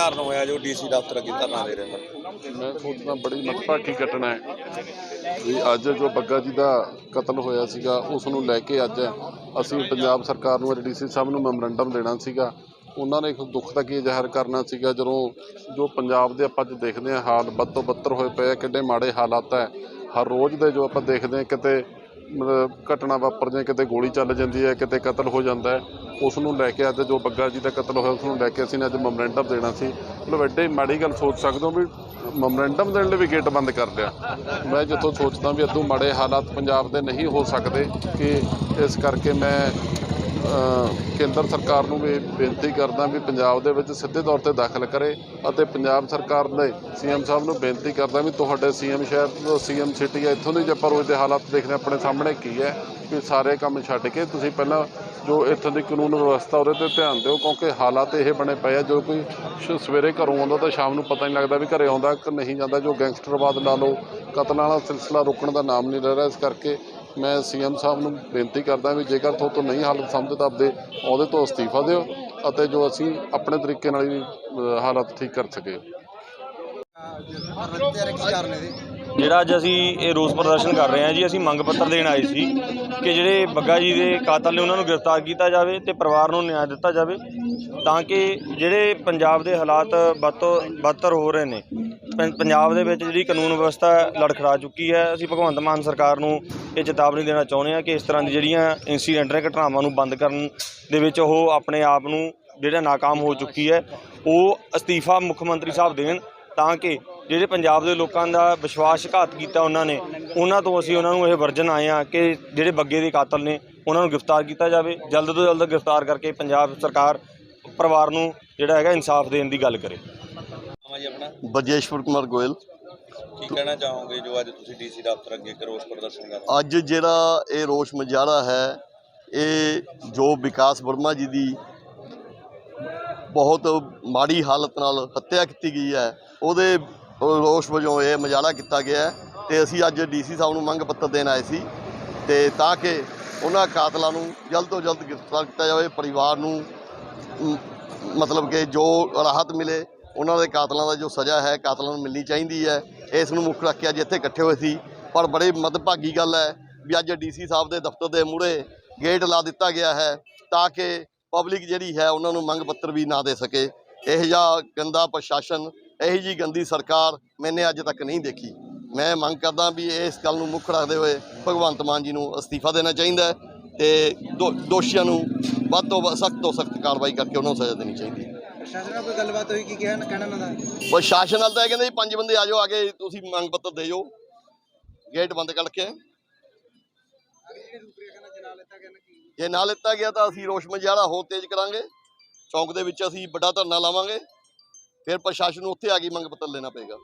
ਕਾਰਨ ਹੋਇਆ ਜੋ ਡੀਸੀ ਦਫ਼ਤਰ ਅੱਗੇ ਧਰਨਾ ਦੇ ਰਹੇ? ਹਨ ਮੈਂ ਸੋਚਦਾ ਬੜੀ ਮੰਦਭਾਗੀ ਘਟਨਾ ਹੈ। ਵੀ ਅੱਜ ਜੋ ਬੱਗਾ ਜੀ ਦਾ ਕਤਲ ਹੋਇਆ ਸੀਗਾ, ਉਸ ਨੂੰ ਲੈ ਕੇ ਅੱਜ ਅਸੀਂ ਪੰਜਾਬ ਸਰਕਾਰ ਨੂੰ ਡੀਸੀ ਸਾਹਿਬ ਨੂੰ ਮੈਮੋਰੰਡਮ ਦੇਣਾ ਸੀਗਾ। ਉਹਨਾਂ ਨੇ ਇੱਕ ਦੁੱਖ ਦਾ ਕੀ ਜ਼ਾਹਰ ਕਰਨਾ ਸੀਗਾ, ਜਦੋਂ ਜੋ ਪੰਜਾਬ ਦੇ ਆਪਾਂ ਅੱਜ ਦੇਖਦੇ ਹਾਂ, ਹਾਲ ਬਦ ਬੱਤਰ ਹੋਏ ਪਏ ਆ, ਕਿੰਨੇ ਮਾੜੇ ਹਾਲਾਤ ਹੈ। ਹਰ ਰੋਜ਼ ਦੇ ਜੋ ਆਪਾਂ ਦੇਖਦੇ ਹਾਂ, ਕਿਤੇ ਮਤਲਬ ਘਟਨਾ ਵਾਪਰ ਜਾਂ ਕਿਤੇ ਗੋਲੀ ਚੱਲ ਜਾਂਦੀ ਹੈ, ਕਿਤੇ ਕਤਲ ਹੋ ਜਾਂਦਾ ਹੈ, ਉਸ ਨੂੰ ਲੈ ਕੇ ਅੱਜ ਜੋ ਬੱਗਾ ਜੀ ਦਾ ਕਤਲ ਹੋਇਆ, ਉਸ ਨੂੰ ਲੈ ਕੇ ਅਸੀਂ ਨੇ ਅੱਜ ਮੈਮੋਰੰਡਮ ਦੇਣਾ ਸੀ। ਮਤਲਬ ਐਡੇ ਮਾੜੀ ਗੱਲ ਸੋਚ ਸਕਦੇ ਹੋ ਵੀ ਮੈਮੋਰੰਡਮ ਦੇਣ ਲਈ ਵੀ ਗੇਟ ਬੰਦ ਕਰ ਲਿਆ। ਮੈਂ ਜਿੱਥੋਂ ਸੋਚਦਾ ਵੀ ਇਦੋਂ ਮਾੜੇ ਹਾਲਾਤ ਪੰਜਾਬ ਦੇ ਨਹੀਂ ਹੋ ਸਕਦੇ ਕਿ ਇਸ ਕਰਕੇ ਮੈਂ ਕੇਂਦਰ ਸਰਕਾਰ ਨੂੰ ਵੀ ਬੇਨਤੀ ਕਰਦਾ ਵੀ ਪੰਜਾਬ ਦੇ ਵਿੱਚ ਸਿੱਧੇ ਤੌਰ ਤੇ ਦਾਖਲ ਕਰੇ ਅਤੇ ਪੰਜਾਬ ਸਰਕਾਰ ਦੇ ਸੀਐਮ ਸਾਹਿਬ ਨੂੰ ਬੇਨਤੀ ਕਰਦਾ ਵੀ ਤੁਹਾਡੇ ਸੀਐਮ ਸ਼ਹਿਰ ਤੋਂ ਸੀਐਮ ਸਿਟੀ ਹੈ ਇੱਥੋਂ ਦੇ ਜੇ ਆਪਾਂ ਰੋਜ਼ ਦੇ ਹਾਲਾਤ ਦੇਖਦੇ ਹਾਂ, ਆਪਣੇ ਸਾਹਮਣੇ ਕੀ ਹੈ ਵੀ ਸਾਰੇ ਕੰਮ ਛੱਡ ਕੇ ਤੁਸੀਂ ਪਹਿਲਾਂ ਜੋ ਇੱਥੋਂ ਦੀ ਕਾਨੂੰਨ ਵਿਵਸਥਾ ਉਹਦੇ ਤੇ ਧਿਆਨ ਦਿਓ, ਕਿਉਂਕਿ ਹਾਲਾਤ ਇਹ ਬਣੇ ਪਏ ਆ, ਜੋ ਕੋਈ ਸ਼- ਸਵੇਰੇ ਘਰੋਂ ਆਉਂਦਾ ਤਾਂ ਸ਼ਾਮ ਨੂੰ ਪਤਾ ਨਹੀਂ ਲੱਗਦਾ ਵੀ ਘਰੇ ਆਉਂਦਾ ਕਿ ਨਹੀਂ ਜਾਂਦਾ, ਜੋ ਗੈਂਗਸਟਰਵਾਦ ਲਾ ਲਓ, ਕਤਲਾਂ ਵਾਲਾ ਸਿਲਸਿਲਾ ਰੁਕਣ ਦਾ ਨਾਮ ਨਹੀਂ ਲੈ ਰਿਹਾ, ਇਸ ਕਰਕੇ ਮੈਂ ਸੀਐਮ ਸਾਹਿਬ ਨੂੰ ਬੇਨਤੀ ਕਰਦਾ ਵੀ ਜੇਕਰ ਤੁਹਾਡੇ ਤੋਂ ਨਹੀਂ ਹਾਲਤ ਸਮਝਦਾ ਆਪਦੇ ਉਹਦੇ ਤੋਂ ਅਸਤੀਫਾ ਦਿਓ ਅਤੇ ਜੋ ਅਸੀਂ ਆਪਣੇ ਤਰੀਕੇ ਨਾਲ ਹੀ ਹਾਲਤ ਠੀਕ ਕਰ ਸਕੇ ਜਿਹੜਾ ਅੱਜ ਅਸੀਂ ਇਹ ਰੋਸ ਪ੍ਰਦਰਸ਼ਨ ਕਰ ਰਹੇ ਹਾਂ ਜੀ, ਅਸੀਂ ਮੰਗ ਪੱਤਰ ਦੇਣ ਆਏ ਸੀ ਕਿ ਜਿਹੜੇ ਬੱਗਾ ਜੀ ਦੇ ਕਾਤਲ ਨੇ ਉਹਨਾਂ ਨੂੰ ਗ੍ਰਿਫਤਾਰ ਕੀਤਾ ਜਾਵੇ ਤੇ ਪਰਿਵਾਰ ਨੂੰ ਨਿਆਂ ਦਿੱਤਾ ਜਾਵੇ ਤਾਂ ਕਿ ਜਿਹੜੇ ਪੰਜਾਬ ਦੇ ਹਾਲਾਤ ਵੱਧ ਤੋਂ ਬਦਤਰ ਹੋ ਰਹੇ ਨੇ ਪੰ- ਪੰਜਾਬ ਦੇ ਵਿੱਚ ਜਿਹੜੀ ਕਾਨੂੰਨ ਵਿਵਸਥਾ ਲੜਖੜਾ ਚੁੱਕੀ ਹੈ, ਅਸੀਂ ਭਗਵੰਤ ਮਾਨ ਸਰਕਾਰ ਨੂੰ ਇਹ ਚੇਤਾਵਨੀ ਦੇਣਾ ਚਾਹੁੰਦੇ ਹਾਂ ਕਿ ਇਸ ਤਰ੍ਹਾਂ ਦੀ ਜਿਹੜੀਆਂ ਇਨਸੀਡੈਂਟ ਨੇ, ਘਟਨਾਵਾਂ ਨੂੰ ਬੰਦ ਕਰਨ ਦੇ ਵਿੱਚ ਉਹ ਆਪਣੇ ਆਪ ਨੂੰ ਜਿਹੜਾ ਨਾਕਾਮ ਹੋ ਚੁੱਕੀ ਹੈ, ਉਹ ਅਸਤੀਫਾ ਮੁੱਖ ਮੰਤਰੀ ਸਾਹਿਬ ਦੇਣ ਤਾਂ ਕਿ ਜਿਹੜੇ ਪੰਜਾਬ ਦੇ ਲੋਕਾਂ ਦਾ ਵਿਸ਼ਵਾਸਘਾਤ ਕੀਤਾ ਉਹਨਾਂ ਨੇ, ਉਹਨਾਂ ਤੋਂ ਅਸੀਂ ਉਹਨਾਂ ਨੂੰ ਇਹ ਵਰਜਨ ਆਏ ਹਾਂ ਕਿ ਜਿਹੜੇ ਬੱਗੇ ਦੇ ਕਾਤਲ ਨੇ, ਉਹਨਾਂ ਨੂੰ ਗ੍ਰਿਫਤਾਰ ਕੀਤਾ ਜਾਵੇ, ਜਲਦ ਤੋਂ ਜਲਦ ਗ੍ਰਿਫਤਾਰ ਕਰਕੇ ਪੰਜਾਬ ਸਰਕਾਰ ਪਰਿਵਾਰ ਨੂੰ ਜਿਹੜਾ ਹੈਗਾ ਇਨਸਾਫ ਦੇਣ ਦੀ ਗੱਲ ਕਰੇ। ਜੀ ਆਪਣਾ? ਬਜੇਸ਼ਵਰ ਕੁਮਾਰ ਗੋਇਲ। ਕੀ ਕਹਿਣਾ ਚਾਹੋਗੇ ਜੋ ਅੱਜ ਤੁਸੀਂ ਡੀਸੀ ਦਫ਼ਤਰ ਅੱਗੇ ਇੱਕ ਰੋਸ ਪ੍ਰਦਰਸ਼ਨ ਕਰ ਅੱਜ ਜਿਹੜਾ ਇਹ ਰੋਸ਼ ਮੁਜ਼ਾਹਰਾ ਹੈ ਇਹ ਜੋ ਵਿਕਾਸ ਵਰਮਾ ਜੀ ਦੀ ਬਹੁਤ ਮਾੜੀ ਹਾਲਤ ਨਾਲ ਹੱਤਿਆ ਕੀਤੀ ਗਈ ਹੈ ਉਹਦੇ ਰੋਸ਼ ਵਜੋਂ ਇਹ ਮੁਜ਼ਾਹਰਾ ਕੀਤਾ ਗਿਆ ਤੇ ਅਸੀਂ ਅੱਜ ਡੀਸੀ ਸਾਹਿਬ ਨੂੰ ਮੰਗ ਪੱਤਰ ਦੇਣ ਆਏ ਸੀ ਤੇ ਤਾਂ ਕਿ ਉਹਨਾਂ ਕਾਤਲਾਂ ਨੂੰ ਜਲਦ ਤੋਂ ਜਲਦ ਗ੍ਰਿਫਤਾਰ ਕੀਤਾ ਜਾਵੇ ਪਰਿਵਾਰ ਨੂੰ ਮਤਲਬ ਕਿ ਜੋ ਰਾਹਤ ਮਿਲੇ ਉਹਨਾਂ ਦੇ ਕਾਤਲਾਂ ਦਾ ਜੋ ਸਜ਼ਾ ਹੈ, ਕਾਤਲਾਂ ਨੂੰ ਮਿਲਣੀ ਚਾਹੀਦੀ ਹੈ। ਇਸ ਨੂੰ ਮੁੱਖ ਰੱਖ ਕੇ ਅੱਜ ਇੱਥੇ ਇਕੱਠੇ ਹੋਏ ਸੀ। ਪਰ ਬੜੇ ਮਦਭਾਗੀ ਗੱਲ ਹੈ ਵੀ ਅੱਜ ਡੀਸੀ ਸਾਹਿਬ ਦੇ ਦਫ਼ਤਰ ਦੇ ਮੂਹਰੇ ਗੇਟ ਲਾ ਦਿੱਤਾ ਗਿਆ ਹੈ ਤਾਂ ਕਿ ਪਬਲਿਕ ਜਿਹੜੀ ਹੈ, ਉਹਨਾਂ ਨੂੰ ਮੰਗ ਪੱਤਰ ਵੀ ਨਾ ਦੇ ਸਕੇ। ਇਹ ਜਿਹਾ ਗੰਦਾ ਪ੍ਰਸ਼ਾਸਨ, ਇਹੋ ਜੀ ਗੰਦੀ ਸਰਕਾਰ ਮੈਨੇ ਅੱਜ ਤੱਕ ਨਹੀਂ ਦੇਖੀ। ਮੈਂ ਮੰਗ ਕਰਦਾ ਵੀ ਇਸ ਗੱਲ ਨੂੰ ਮੁੱਖ ਰੱਖਦੇ ਹੋਏ ਭਗਵੰਤ ਮਾਨ ਜੀ ਨੂੰ ਅਸਤੀਫਾ ਦੇਣਾ ਚਾਹੀਦਾ ਹੈ ਤੇ ਦੋ- ਦੋਸ਼ੀਆਂ ਨੂੰ ਵੱਧ ਤੋਂ ਵੱਧ ਸਖਤ ਤੋਂ ਸਖਤ ਕਾਰਵਾਈ ਕਰਕੇ ਉਹਨਾਂ ਨੂੰ ਸਜ਼ਾ ਦੇਣੀ ਚਾਹੀਦੀ ਹੈ। ਪ੍ਰਸ਼ਾਸਨ ਨਾਲ ਕੋਈ ਗੱਲਬਾਤ ਹੋਈ ਕੀ ਕਿਹਾ ਕਹਿਣਾ ਉਹਨਾਂ ਦਾ? ਪ੍ਰਸ਼ਾਸਨ ਨਾਲ ਤਾਂ ਇਹ ਕਹਿੰਦੇ ਜੀ ਪੰਜ ਬੰਦੇ ਆ ਜਾਓ ਆਗੇ ਤੁਸੀਂ ਮੰਗ ਪੱਤਰ ਦੇ ਜਾਓ। ਗੇਟ ਬੰਦ ਕਰਕੇ। ਜੇ ਨਾ ਲਿੱਤਾ ਗਿਆ ਤਾਂ ਅਸੀਂ ਰੋਸ਼ ਮੁਜ਼ਾਹਰਾ ਹੋਰ ਤੇਜ਼ ਕਰਾਂਗੇ। ਚੌਂਕ ਦੇ ਵਿੱਚ ਅਸੀਂ ਵੱਡਾ ਧਰਨਾ ਲਾਵਾਂਗੇ। ਫਿਰ ਪ੍ਰਸ਼ਾਸਨ ਨੂੰ ਉੱਥੇ ਆ ਕੇ ਮੰਗ ਪੱਤਰ ਲੈਣਾ ਪਏਗਾ।